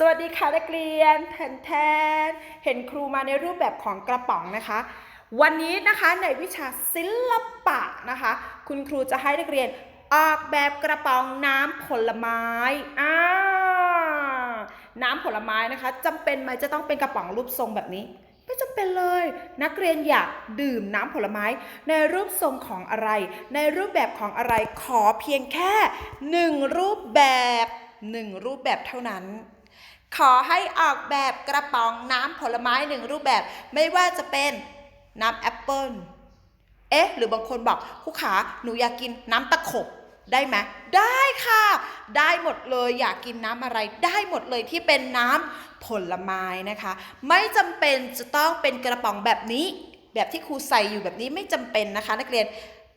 สวัสดีค่ะนักเรียนแทนแทนเห็นครูมาในรูปแบบของกระป๋องนะคะ วันนี้นะคะในวิชาศิลปะนะคะ คุณครูจะให้นักเรียนออกแบบกระป๋องน้ำผลไม้อ่าน้ำผลไม้นะคะจำเป็นไหมจะต้องเป็นกระป๋องรูปทรงแบบนี้ ไม่จำเป็นเลย นักเรียนอยากดื่มน้ำผลไม้ ในรูปทรงของอะไร ในรูปแบบของอะไรขอเพียงแค่หนึ่งรูปแบบหนึ่งรูปแบบเท่านั้น ขอให้ออกแบบกระป๋องน้ำผลไม้หนึ่งรูปแบบ ไม่ว่าจะเป็นน้ำแอปเปิลเอ๊ะ หรือบางคนบอกครูขาหนูอยากกินน้ำตะขบได้ไหมได้ค่ะ ได้หมดเลยอยากกินน้ำอะไร ได้หมดเลยที่เป็นน้ำผลไม้นะคะ ไม่จำเป็นจะต้องเป็นกระป๋องแบบนี้ แบบที่ครูใส่อยู่แบบนี้ไม่จำเป็นนะคะ นักเรียน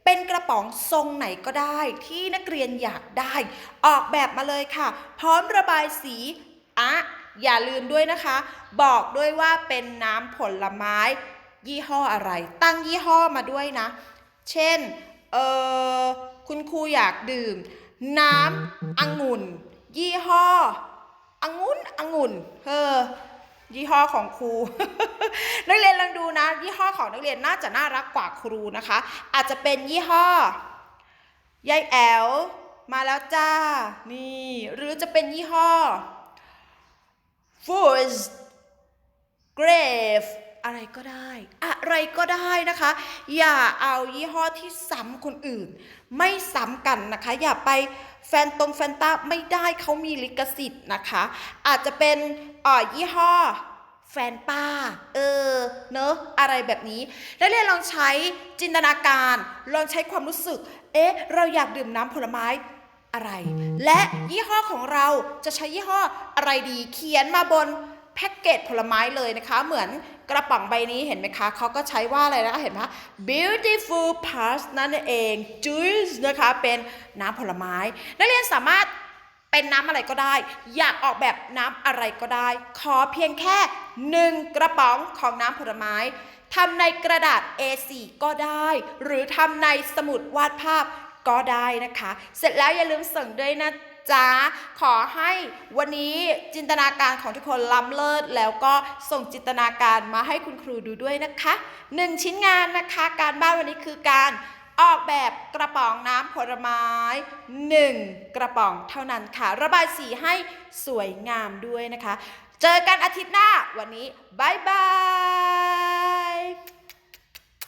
เป็นกระป๋องทรงไหนก็ได้ที่นักเรียนอยากได้ ออกแบบมาเลยค่ะ พร้อมระบายสี อะอย่าลืมด้วยนะคะ บอกด้วยว่าเป็นน้ำผลไม้ ยี่ห้ออะไร ตั้งยี่ห้อมาด้วยนะ เช่น เออคุณครูอยากดื่ม น้ำองุ่น ยี่ห้อองุ่นองุ่นเออยี่ห้อของครู นักเรียนลองดูนะ ยี่ห้อของนักเรียนน่าจะน่ารักกว่าครูนะคะ อาจจะเป็นยี่ห้อยายแอลมาแล้วจ้า นี่ หรือจะเป็นยี่ห้อ f o o z grave อะไรก็ได้ อะไรก็ได้นะคะ อย่าเอายี่ห้อที่ซ้ำคนอื่น ไม่ซ้ำกันนะคะ อย่าไปแฟนตรงแฟนตาไม่ได้เขามีลิขสิทธิ์นะคะ อาจจะเป็นอ่อยี่ห้อแฟนป้า เออ เนอะ อะไรแบบนี้ แล้วเรียนลองใช้จินตนาการ ลองใช้ความรู้สึก เอ๊ะ เราอยากดื่มน้ำผลไม้อะไร และยี่ห้อของเราจะใช้ยี่ห้ออะไรดี เขียนมาบน แพ็กเกจผลไม้เลยนะคะ เหมือนกระป๋องใบนี้เห็นไหมคะ เขาก็ใช้ว่าอะไรนะเห็นไหม beautiful pass นั่นเอง juice นะคะ เป็นน้ำผลไม้ นักเรียนสามารถเป็นน้ำอะไรก็ได้ อยากออกแบบน้ำอะไรก็ได้ ขอเพียงแค่หนึ่งกระป๋องของน้ำผลไม้ทำในกระดาษ A4 ก็ได้ หรือทำในสมุดวาดภาพก็ได้นะคะ เสร็จแล้วอย่าลืมส่งด้วยนะ จ๊ะ ขอให้วันนี้จินตนาการของทุกคนล้ำเลิศ แล้วก็ส่งจินตนาการมาให้คุณครูดูด้วยนะคะหนึ่งชิ้นงานนะคะ การบ้านวันนี้คือการออกแบบกระป๋องน้ำผลไม้หนึ่งกระป๋องเท่านั้นค่ะ ระบายสีให้สวยงามด้วยนะคะ เจอกันอาทิตย์หน้าวันนี้บายบาย